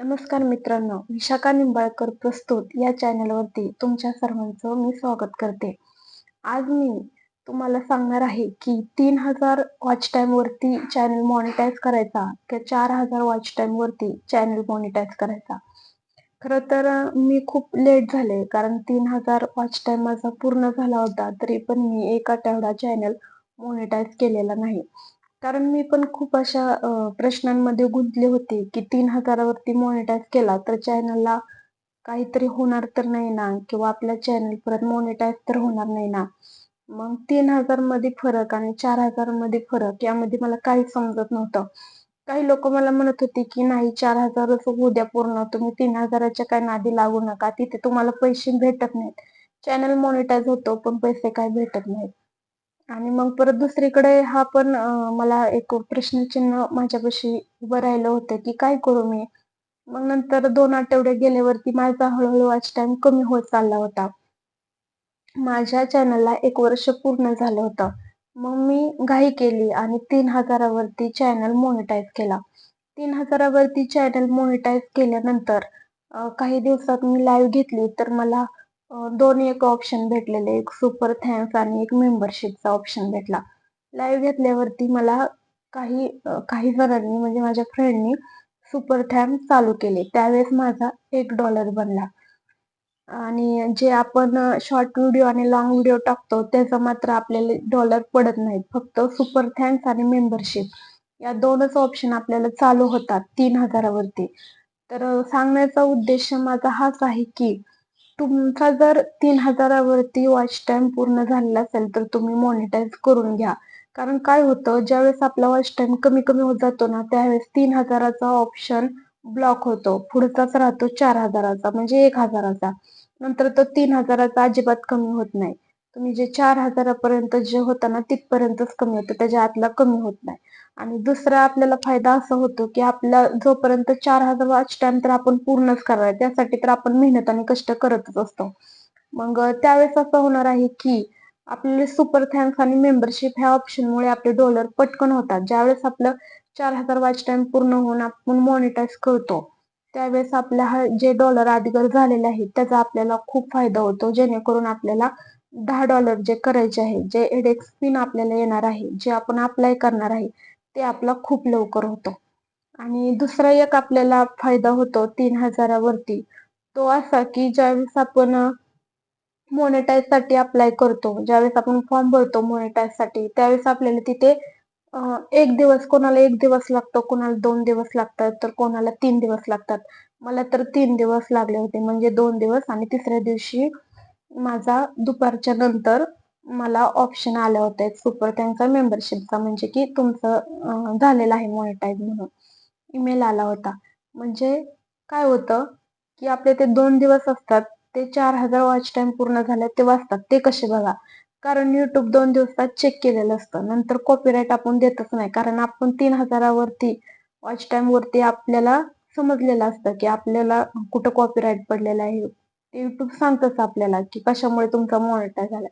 नमस्कार मित्रांनो विशाखा निंबाळकर प्रस्तुत या चॅनलवरती तुमच्या सर्वांचं मी स्वागत करते. आज मी तुम्हाला सांगणार आहे की तीन हजार वॉच टाईमवरती चॅनल मॉनिटाईज करायचा किंवा चार हजार वॉच टाईमवरती चॅनल मॉनिटाईज करायचा? खरं तर मी खूप लेट झाले कारण तीन हजार वॉच टाईम माझा पूर्ण झाला होता तरी पण मी एक आठवडा चॅनल मॉनिटाईज केलेला नाही. कारण मी पण खूप अशा प्रश्नांमध्ये गुंतले होते की तीन हजारावरती मॉनिटाईज केला तर चॅनलला काहीतरी होणार तर नाही ना किंवा आपल्या चॅनल परत मॉनिटाईज तर होणार नाही ना. मग तीन हजारमध्ये फरक आणि चार हजारमध्ये फरक यामध्ये मला काहीच समजत नव्हतं. काही लोक मला म्हणत होते की नाही चार हजारच उद्या पूर्ण तुम्ही तीन हजाराच्या काय नादी लागू नका तिथे तुम्हाला पैसे भेटत नाहीत. चॅनल मॉनिटाईज होतो पण पैसे काय भेटत नाहीत. आणि मग परत दुसरीकडे हा पण मला एक प्रश्नचिन्ह माझ्यापाशी उभं राहिलं होतं की काय करू मी? मग नंतर दोन आठवडे गेल्यावरती माझा हळूहळू वॉच टाइम कमी होत चालला होता. माझ्या चॅनलला एक वर्ष पूर्ण झालं होतं. मग मी घाई केली आणि तीन हजारावरती चॅनल मोनिटाईज केला. तीन हजारावरती चॅनल मोनिटाईज केल्यानंतर काही दिवसात मी लाईव्ह घेतली तर मला दोन एक ऑप्शन भेटलेले. एक सुपर थँक्स आणि एक मेंबरशिपचा ऑप्शन भेटला. लाईव्ह घेतल्यावरती मला काही काही जणांनी म्हणजे माझ्या फ्रेंडनी सुपर थँक्स चालू केले. त्यावेळेस माझा एक डॉलर बनला. आणि जे आपण शॉर्ट व्हिडिओ आणि लॉंग व्हिडिओ टाकतो त्याचा मात्र आपल्याला डॉलर पडत नाहीत. फक्त सुपर थँक्स आणि मेंबरशिप या दोनच ऑप्शन आपल्याला चालू होतात तीन हजारावरती. तर सांगण्याचा उद्देश माझा हाच आहे की तुमचा जर तीन हजारावरती वॉच टाइम पूर्ण झालेला असेल तर तुम्ही मॉनिटाईज करून घ्या. कारण काय होतं ज्यावेळेस आपला वॉच टाइम कमी कमी होत जातो ना त्यावेळेस तीन हजाराचा ऑप्शन ब्लॉक होतो. पुढचाच राहतो चार हजाराचा म्हणजे एक हजाराचा. नंतर तो तीन हजाराचा अजिबात कमी होत नाही. तुम्ही जे चार हजारापर्यंत जे होता ना तिथपर्यंतच कमी होतं. त्याच्या आतला कमी होत नाही. आणि दुसरा आपल्याला फायदा असा होतो की आपला जोपर्यंत चार हजार वॉच टाइम तर आपण पूर्णच करणार. त्यासाठी तर आपण मेहनत आणि कष्ट करतच असतो. मग त्यावेळेस असं होणार आहे की आपले सुपर थँक्स आणि मेंबरशिप ह्या ऑप्शनमुळे आपले डॉलर पटकन होतात. ज्यावेळेस आपलं चार हजार वॉच टाइम पूर्ण होऊन आपण मॉनिटाईज करतो त्यावेळेस आपल्या जे डॉलर अधिकार झालेले आहेत त्याचा आपल्याला खूप फायदा होतो. जेणेकरून आपल्याला दहा डॉलर जे करायचे आहे जे एडेक्स पिन आपल्याला येणार आहे जे आपण अप्लाय करणार आहे ते आपला खूप लवकर होतो. आणि दुसरा एक आपल्याला फायदा होतो तीन हजारावरती. तो असा की ज्यावेळेस आपण मोनेटाईजसाठी अप्लाय करतो ज्यावेळेस आपण फॉर्म भरतो मोनेटाईजसाठी त्यावेळेस आपल्याला तिथे एक दिवस कोणाला एक दिवस लागतो कोणाला दोन दिवस लागतात तर कोणाला तीन दिवस लागतात. मला तर तीन दिवस लागले होते म्हणजे दोन दिवस आणि तिसऱ्या दिवशी माझा दुपारच्या नंतर मला ऑप्शन आले होते सुपर त्यांचा मेंबरशिपचा म्हणजे की तुमचं झालेलं आहे मोनिटाईज म्हणून. ईमेल आला होता. म्हणजे काय होतं की आपले ते दोन दिवस असतात ते चार हजार वॉच टाइम पूर्ण झाले ते वाचतात. ते कसे बघा? कारण युट्यूब दोन दिवसात चेक केलेलं असतं. नंतर कॉपीराईट आपण देतच नाही. कारण आपण तीन हजारावरती वॉच टाइम वरती आपल्याला समजलेलं असतं की आपल्याला कुठं कॉपीराईट पडलेलं आहे. युट्यूब सांगतच आपल्याला की कशामुळे तुमचा मोनिटाय झाला.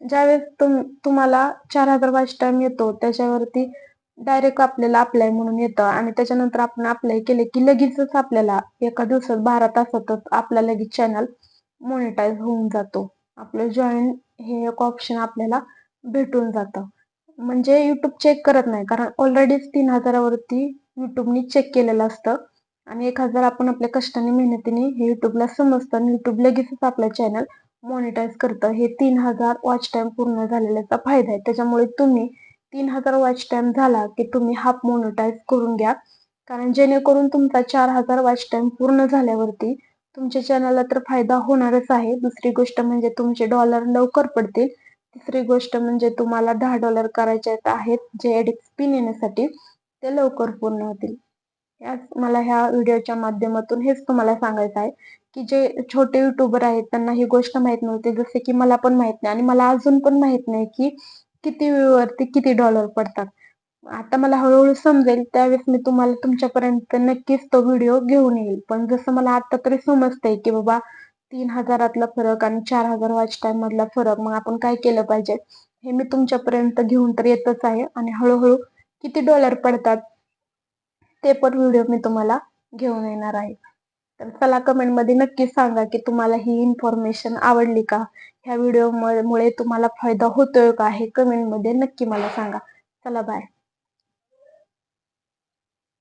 ज्यावेळेस तुम तुम्हाला चार हजार पाच टाइम येतो त्याच्यावरती डायरेक्ट आपल्याला अप्लाय म्हणून येतं आणि त्याच्यानंतर आपण अप्लाय केले की लगेचच आपल्याला एका दिवसात बारा तासातच आपला लगेच चॅनल मोनिटाईज होऊन जातो. आपलं जॉईन हे एक ऑप्शन आपल्याला भेटून जातं. म्हणजे युट्यूब चेक करत नाही कारण ऑलरेडीच तीन हजारावरती युट्यूबनी चेक केलेलं असतं. आणि एक हजार आपण आपल्या कष्टाने मेहनतीने हे युट्यूबला समजतं आणि युट्यूब लगेचच आपलं चॅनल मॉनिटाईज करतं हे तीन हजार वॉच टाईम पूर्ण झालेल्याचा फायदा आहे. त्याच्यामुळे तुम्ही तीन हजार वॉच टाईम झाला की तुम्ही हाफ मॉनिटाईज करून घ्या. कारण जेणेकरून तुमचा चार हजार वॉच टाईम पूर्ण झाल्यावरती तुमच्या चॅनलला तर फायदा होणारच आहे. दुसरी गोष्ट म्हणजे तुमचे डॉलर लवकर पडतील. तिसरी गोष्ट म्हणजे तुम्हाला दहा डॉलर करायचे आहेत जे एडिक्स पिन येण्यासाठी ते लवकर पूर्ण होतील. याच मला ह्या व्हिडिओच्या माध्यमातून हेच तुम्हाला सांगायचं आहे की जे छोटे युट्यूबर आहेत त्यांना ही गोष्ट माहीत नव्हती. जसे की मला पण माहीत नाही आणि मला अजून पण माहीत नाही की किती वरती किती डॉलर पडतात. आता मला हळूहळू समजेल त्यावेळेस मी तुम्हाला तुमच्यापर्यंत नक्कीच तो व्हिडिओ घेऊन येईल. पण जसं मला आता तरी समजतंय की बाबा तीन हजारातला फरक आणि चार हजार वॉच टाइम मधला फरक मग आपण काय केलं पाहिजे? हे मी तुमच्यापर्यंत घेऊन तर येतच आहे. आणि हळूहळू किती डॉलर पडतात ते पण व्हिडिओ मी तुम्हाला घेऊन येणार आहे. तर चला कमेंटमध्ये नक्की सांगा की तुम्हाला ही इन्फॉर्मेशन आवडली का? ह्या व्हिडिओ मुळे तुम्हाला फायदा होतोय का? हे कमेंटमध्ये नक्की मला सांगा. चला बाय